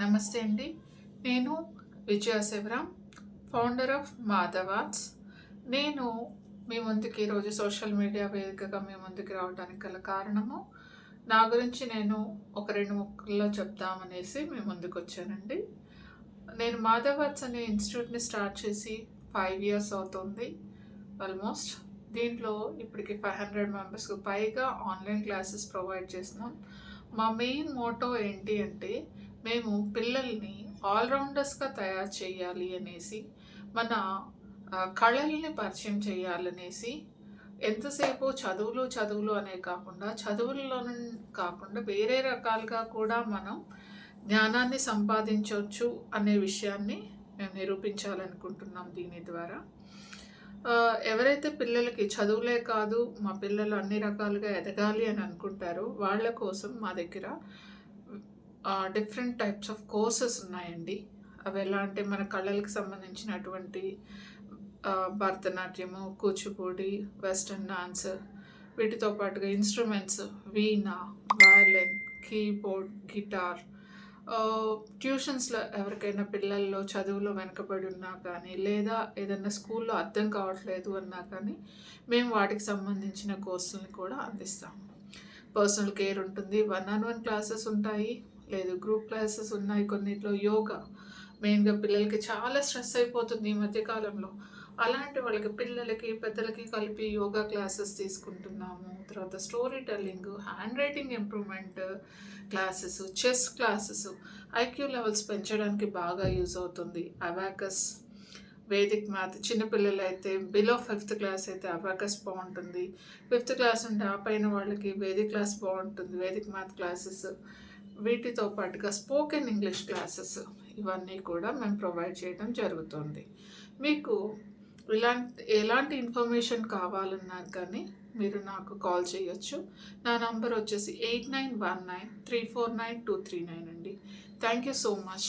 నమస్తే అండి. నేను విజయ శివరాం ఫౌండర్ ఆఫ్ మాధవాట్స్ నేను మీ ముందుకి ఈరోజు సోషల్ మీడియా వేదికగా మీ ముందుకు రావడానికి గల కారణము నా గురించి నేను ఒక రెండు ముక్కల్లో చెప్దామనేసి మీ ముందుకు వచ్చానండి. నేను మాధవాట్స్ అనే ఇన్స్టిట్యూట్ని స్టార్ట్ చేసి ఫైవ్ ఇయర్స్ అవుతుంది. ఆల్మోస్ట్ దీంట్లో ఇప్పటికి ఫైవ్ హండ్రెడ్ మెంబర్స్కి పైగా ఆన్లైన్ క్లాసెస్ ప్రొవైడ్ చేస్తున్నాం. మా మెయిన్ మోటో ఏంటి అంటే మేము పిల్లల్ని ఆల్రౌండర్స్గా తయారు చేయాలి అనేసి మన కళల్ని పరిచయం చేయాలనేసి ఎంతసేపు చదువులు చదువులు అనే కాకుండా చదువుల్లో కాకుండా వేరే రకాలుగా కూడా మనం జ్ఞానాన్ని సంపాదించవచ్చు అనే విషయాన్ని మేము నిరూపించాలనుకుంటున్నాం దీని ద్వారా. ఎవరైతే పిల్లలకి చదువులే కాదు మా పిల్లలు అన్ని రకాలుగా ఎదగాలి అని అనుకుంటారో వాళ్ళ కోసం మా దగ్గర డిఫరెంట్ టైప్స్ ఆఫ్ కోర్సెస్ ఉన్నాయండి. అవి ఎలా అంటే మన కళలకు సంబంధించినటువంటి భరతనాట్యము కూచిపూడి వెస్టర్న్ డాన్స్ వీటితో పాటుగా instruments veena violin keyboard guitar ట్యూషన్స్లో ఎవరికైనా పిల్లల్లో చదువులో వెనకబడి ఉన్నా కానీ లేదా ఏదైనా స్కూల్లో అర్థం కావట్లేదు అన్నా కానీ మేము వాటికి సంబంధించిన కోర్సులను కూడా అందిస్తాము. పర్సనల్ కేర్ ఉంటుంది. వన్ ఆన్ వన్ క్లాసెస్ ఉంటాయి. లేదు గ్రూప్ క్లాసెస్ ఉన్నాయి కొన్నిట్లో. యోగా మెయిన్గా పిల్లలకి చాలా స్ట్రెస్ అయిపోతుంది ఈ మధ్యకాలంలో అలాంటి వాళ్ళకి పిల్లలకి పెద్దలకి కలిపి యోగా క్లాసెస్ తీసుకుంటున్నాము. తర్వాత storytelling handwriting improvement classes chess classes IQ levels పెంచడానికి బాగా యూజ్ అవుతుంది. అవాకస్ వేదిక్ మ్యాథ్ చిన్నపిల్లలు అయితే బిలో ఫిఫ్త్ క్లాస్ అయితే అవాకస్ బాగుంటుంది. ఫిఫ్త్ క్లాస్ ఉంటే ఆ పైన వాళ్ళకి వేదిక్ క్లాస్ బాగుంటుంది. వేదిక్ మ్యాథ్ క్లాసెస్ వీటితో పాటుగా స్పోకెన్ ఇంగ్లీష్ క్లాసెస్ ఇవన్నీ కూడా మేము ప్రొవైడ్ చేయడం జరుగుతుంది. మీకు ఇలాంటి ఎలాంటి ఇన్ఫర్మేషన్ కావాలన్నా కానీ మీరు నాకు కాల్ చేయొచ్చు. నా నంబర్ వచ్చేసి eight nine one nine three four nine two three nine అండి. Thank you so much.